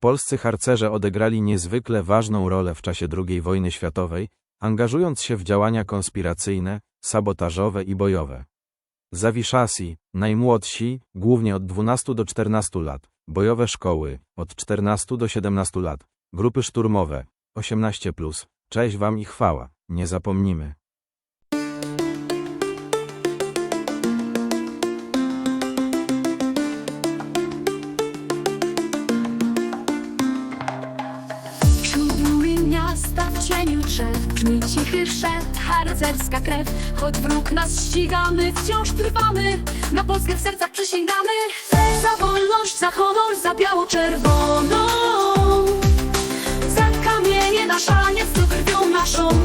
Polscy harcerze odegrali niezwykle ważną rolę w czasie II wojny światowej, angażując się w działania konspiracyjne, sabotażowe i bojowe. Zawiszasi, najmłodsi, głównie od 12 do 14 lat, bojowe szkoły, od 14 do 17 lat, grupy szturmowe, 18+, plus. cześć wam i chwała, nie zapomnimy. Miasta w cieniu drzew Brzmi cichy szept, harcerska krew. Choć wróg nas ścigamy, wciąż trwamy. Na Polskę w sercach przysięgamy. Za wolność, za honor, za biało-czerwoną. Za kamienie na szaniec, to krwią naszą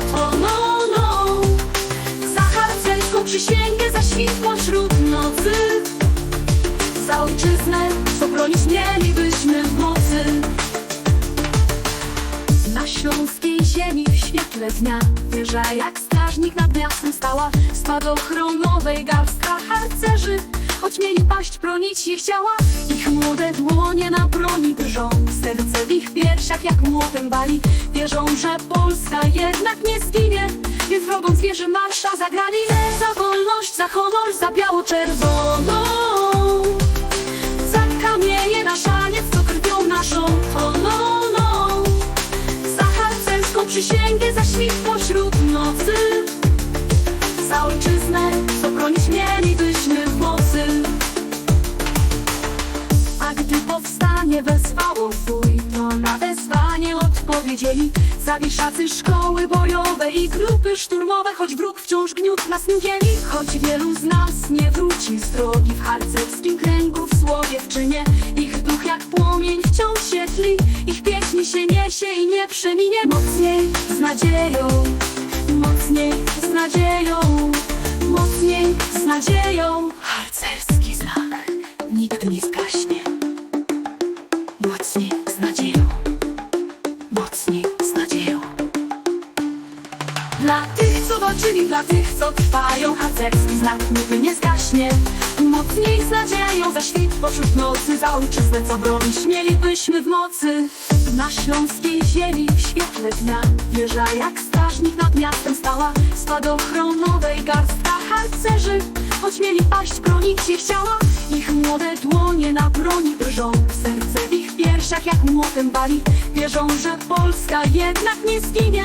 świetle dnia Wieża jak strażnik nad miastem stała. Spadochronowej garstka harcerzy Choć mieli paść, bronić ich chciała. Ich młode dłonie na broni drżą Serce w ich piersiach jak młotem bali. Wierzą, że Polska jednak nie zginie Więc wrogom zwierzy marsza zagrali Za wolność, za honor, za biało-czerwoną przysięgę, za świt pośród nocy Za ojczyznę, co bronić mielibyśmy w mocy. A gdy powstanie wezwało wuj To na wezwanie odpowiedzieli. Zawiszacy szkoły bojowe i grupy szturmowe Choć wróg wciąż gniótł nas nugieli Choć wielu z nas nie wróci z drogi W harcerskim kręgu, w słowie, Ich duch jak płomień wciąż świetli Ich się niesie i nie przeminie. Mocniej, z nadzieją. Mocniej, z nadzieją. Mocniej, z nadzieją. Harcerski znak. Nigdy nie zgaśnie. Mocniej, z nadzieją. Mocniej, z nadzieją. Dla tych, co walczyli, dla tych, co trwają. Harcerski znak nigdy nie zgaśnie Mocniej z nadzieją za świt pośród nocy Za ojczyznę, co bronić mielibyśmy w mocy. Na śląskiej ziemi w świetle dnia Wieża jak strażnik nad miastem stała. Spadochronowej garstka harcerzy Choć mieli paść, bronić się chciała. Ich młode dłonie na broni drżą Serce w ich piersiach jak młotem bali. Wierzą, że Polska jednak nie zginie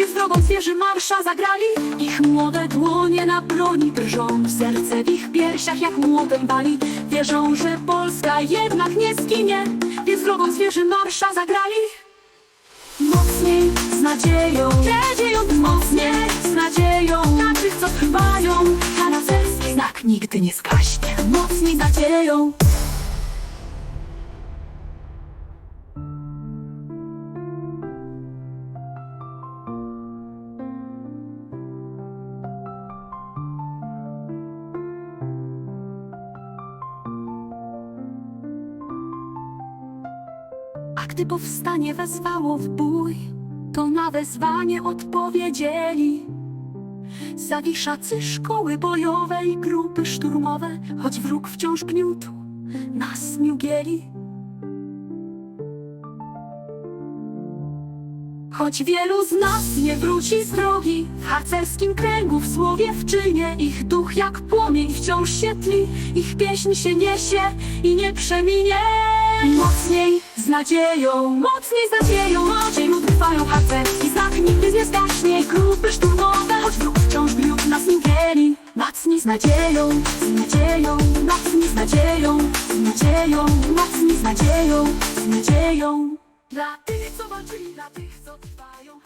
Więc drogą zwierzy marsza zagrali. Ich młode dłonie na broni drżą. Serce w ich piersiach jak młotem bali. Wierzą, że Polska jednak nie zginie. Więc drogą zwierzy marsza zagrali. Mocniej, z nadzieją. Nadzieją mocniej, z nadzieją. Na tych, co trwają. Harcerski znak nigdy nie zgaśnie Mocniej z nadzieją A gdy powstanie wezwało w bój, to na wezwanie odpowiedzieli. Zawiszacy szkoły bojowe i grupy szturmowe, choć wróg wciąż gniótł, nas nie ugięli. Choć wielu z nas nie wróci z drogi W harcerskim kręgu, w słowie, w czynie Ich duch jak płomień wciąż się tli Ich pieśń się niesie i nie przeminie Mocniej, z nadzieją, mocniej z nadzieją O cieniu trwają harcerski znak Nigdy nie zgaśnie grupy szturmowe Choć wróg wciąż gniótł nas nie wieli Mocniej z nadzieją, z nadzieją Mocniej z nadzieją, z nadzieją Mocniej z nadzieją, z nadzieją. Dla tych, co walczyli, dla tych, co trwali